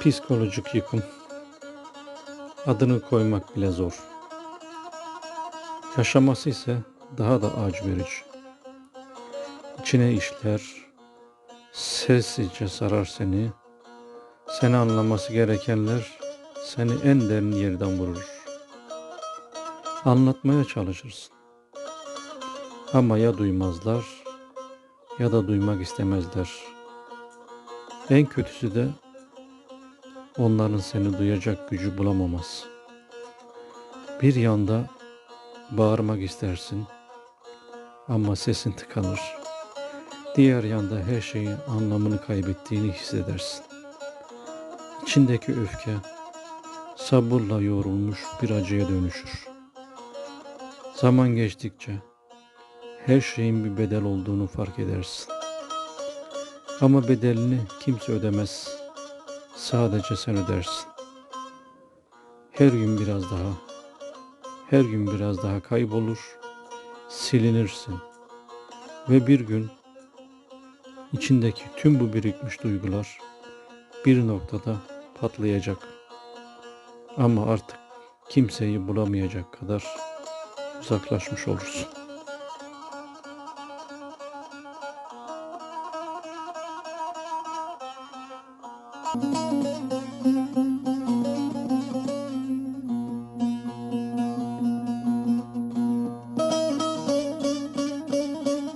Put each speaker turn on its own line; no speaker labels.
Psikolojik yıkım. Adını koymak bile zor. Yaşaması ise daha da acı verici. İçine işler, sessizce sarar seni. Seni anlaması gerekenler seni en derin yerden vurur. Anlatmaya çalışırsın. Ama ya duymazlar ya da duymak istemezler. En kötüsü de onların seni duyacak gücü bulamaması. Bir yanda bağırmak istersin ama sesin tıkanır. Diğer yanda her şeyin anlamını kaybettiğini hissedersin. İçindeki öfke sabırla yoğrulmuş bir acıya dönüşür. Zaman geçtikçe her şeyin bir bedel olduğunu fark edersin. Ama bedelini kimse ödemez. Sadece sen ödersin. Her gün biraz daha, her gün biraz daha kaybolur, silinirsin. Ve bir gün içindeki tüm bu birikmiş duygular bir noktada patlayacak. Ama artık kimseyi bulamayacak kadar uzaklaşmış olursun.
Música